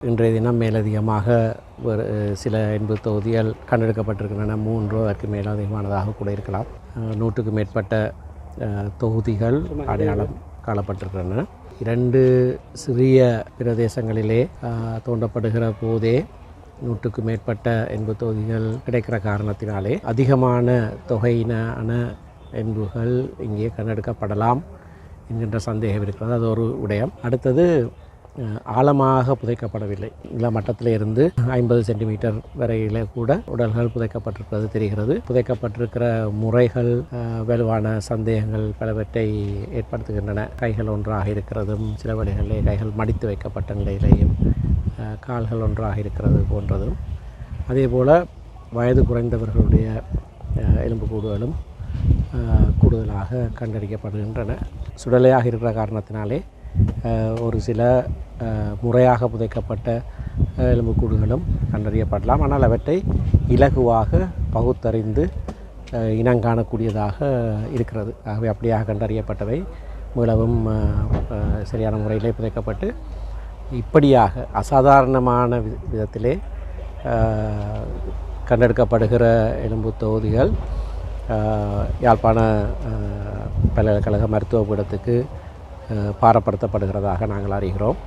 இன்றைய தினம் மேலதிகமாக ஒரு சில எண்பது தொகுதிகள் கண்டெடுக்கப்பட்டிருக்கின்றன. மூன்று அதற்கு மேலதிகமானதாக கூட இருக்கலாம். அஹ், நூற்றுக்கு மேற்பட்ட தொகுதிகள் அடையாளம் காணப்பட்டிருக்கின்றன. இரண்டு சிறிய பிரதேசங்களிலே தோண்டப்படுகிற போதே நூற்றுக்கு மேற்பட்ட எண்பது தொகுதிகள் கிடைக்கிற காரணத்தினாலே அதிகமான தொகையினான எண்புகள் இங்கே கண்டெடுக்கப்படலாம் என்கின்ற சந்தேகம் இருக்கிறது. அது ஒரு விடயம் அடுத்தது ஆழமாக புதைக்கப்படவில்லை. நிலமட்டத்தில் இருந்து ஐம்பது சென்டிமீட்டர் வரையில் கூட உடல்கள் புதைக்கப்பட்டிருப்பது தெரிகிறது. புதைக்கப்பட்டிருக்கிற முறைகள் வலுவான சந்தேகங்கள் பலவற்றை ஏற்படுத்துகின்றன. கைகள் ஒன்றாக இருக்கிறதும் சில வழிகளிலே கைகள் மடித்து வைக்கப்பட்ட நிலையிலேயும் கால்கள் ஒன்றாக இருக்கிறது போன்றதும். அதே போல் வயது குறைந்தவர்களுடைய எலும்புக்கூடுகளும் கூடுதலாக கண்டறியப்படுகின்றன. சுடலையாக இருக்கிற காரணத்தினாலே ஒரு சில முறையாக புதைக்கப்பட்ட எலும்புக்கூடுகளும் கண்டறியப்படலாம். ஆனால் அவற்றை இலகுவாக பகுத்தறிந்து இனங்காணக்கூடியதாக இருக்கிறது. ஆகவே அப்படியாக கண்டறியப்பட்டவை மிகவும் சரியான முறையிலே புதைக்கப்பட்டு இப்படியாக அசாதாரணமான வி விதத்திலே கண்டெடுக்கப்படுகிற எலும்பு தொகுதிகள் யாழ்ப்பாண பல்கலைக்கழக மருத்துவ பீடத்துக்கு பாரப்படுத்தப்படுகிறதாக நாங்கள் அறிகிறோம்.